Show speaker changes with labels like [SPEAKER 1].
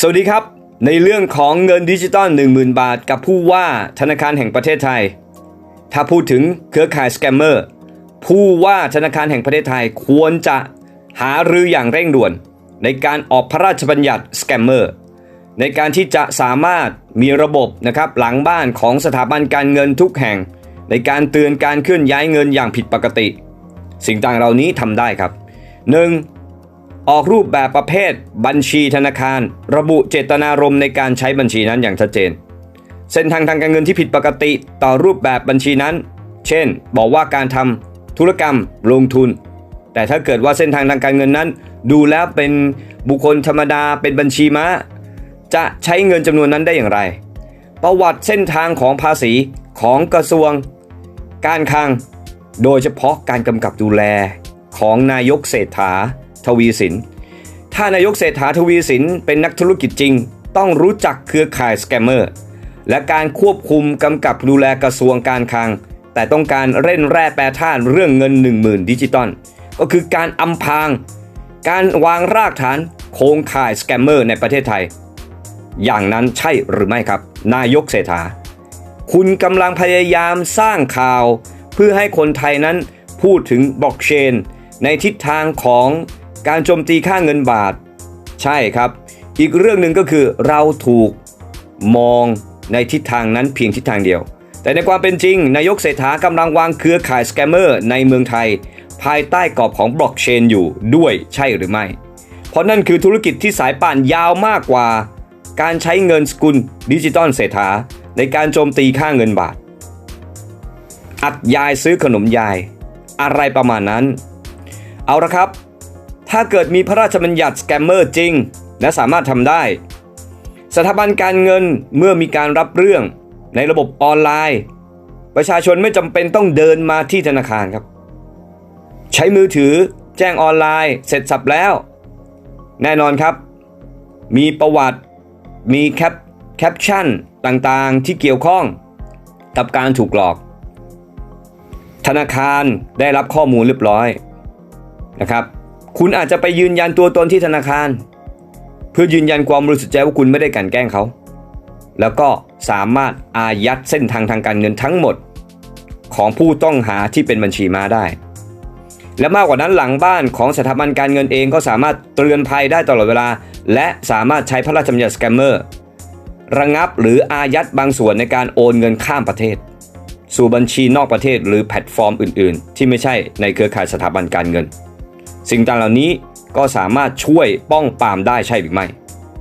[SPEAKER 1] สวัสดีครับ ในเรื่องของเงินดิจิตอล10,000 บาท กับผู้ว่าธนาคารแห่งประเทศไทย ถ้าพูดถึงเครือข่ายสแกมเมอร์ผู้ว่าธนาคารแห่งประเทศไทยควรจะหารืออย่างเร่งด่วน ในการออกพระราชบัญญัติสแกมเมอร์ในการที่จะสามารถมีระบบนะครับหลังบ้านของสถาบันการเงินทุกแห่ง ในการเตือนการเคลื่อนย้ายเงินอย่างผิดปกติ สิ่งต่างเหล่านี้ทำได้ครับ 1. ออกรูปแบบประเภท บัญชีธนาคาร ระบุเจตนารมณ์ในการใช้บัญชีนั้นอย่างชัดเจน เส้นทางทางการเงินที่ผิดปกติต่อรูปแบบบัญชีนั้น เช่น บอกว่าการทำธุรกรรมลงทุน แต่ถ้าเกิดว่าเส้นทางทางการเงินนั้น ดูแล้วเป็นบุคคลธรรมดาเป็นบัญชีม้า จะใช้เงินจำนวนนั้นได้อย่างไร ประวัติเส้นทางของภาษีของกระทรวง การคลัง โดยเฉพาะการกำกับดูแลของนายกเศรษฐา ทวีสิน ถ้านายกเศรษฐาทวีสินเป็นนักธุรกิจจริง ต้องรู้จักเครือข่ายสแกมเมอร์และการควบคุมกำกับดูแลกระทรวงการคลัง แต่ต้องการเร่นแร่แปรธาตุเรื่องเงิน 10,000 ดิจิตอลก็คือการอำพราง การวางรากฐานโครงข่ายสแกมเมอร์ในประเทศไทย อย่างนั้นใช่หรือไม่ครับ นายกเศรษฐา คุณกำลังพยายามสร้างข่าว เพื่อให้คนไทยนั้นพูดถึงบล็อกเชน ในทิศทางของ การโจมตีค่าเงินบาท ใช่ครับ อีกเรื่องหนึ่งก็คือเราถูกมองในทิศทางนั้นเพียงทิศทางเดียว แต่ในความเป็นจริง นายกเศรษฐากำลังวางเครือข่ายสแกมเมอร์ในเมืองไทย ภายใต้กรอบของบล็อกเชนอยู่ด้วยใช่หรือไม่ เพราะนั่นคือธุรกิจที่สายป่านยาวมากกว่า การใช้เงินสกุลดิจิตอลเศรษฐาในการโจมตีค่าเงินบาท อัดยายซื้อขนมยาย อะไรประมาณนั้น เอาละครับ ถ้าเกิดมีพระราชบัญญัติสแกมเมอร์จริง และสามารถทำได้ สถาบันการเงินเมื่อมีการรับเรื่องในระบบออนไลน์ ประชาชนไม่จำเป็นต้องเดินมาที่ธนาคารครับ ใช้มือถือแจ้งออนไลน์ เสร็จสับแล้ว แน่นอนครับ มีประวัติมีแคปแคปชั่นต่างๆที่เกี่ยวข้องกับการถูกหลอก ธนาคารได้รับข้อมูลเรียบร้อยนะครับ คุณอาจจะไปยืนยันตัวตนที่ธนาคาร เพื่อยืนยันความบริสุทธิ์ใจว่าคุณไม่ได้กันแกล้งเขา แล้วก็สามารถอายัดเส้นทางทางการเงินทั้งหมด ของผู้ต้องหาที่เป็นบัญชีม้าได้ และมากกว่านั้นหลังบ้านของสถาบันการเงินเองก็สามารถเตือนภัยได้ตลอดเวลา และสามารถใช้พระราชบัญญัติสแกมเมอร์ระงับหรืออายัดบางส่วนในการโอนเงินข้ามประเทศ สู่บัญชีนอกประเทศหรือแพลตฟอร์มอื่น ๆ ที่ไม่ใช่ในเครือข่ายสถาบันการเงิน สิ่งต่างเหล่านี้ก็สามารถช่วยป้องปรามได้ใช่หรือไม่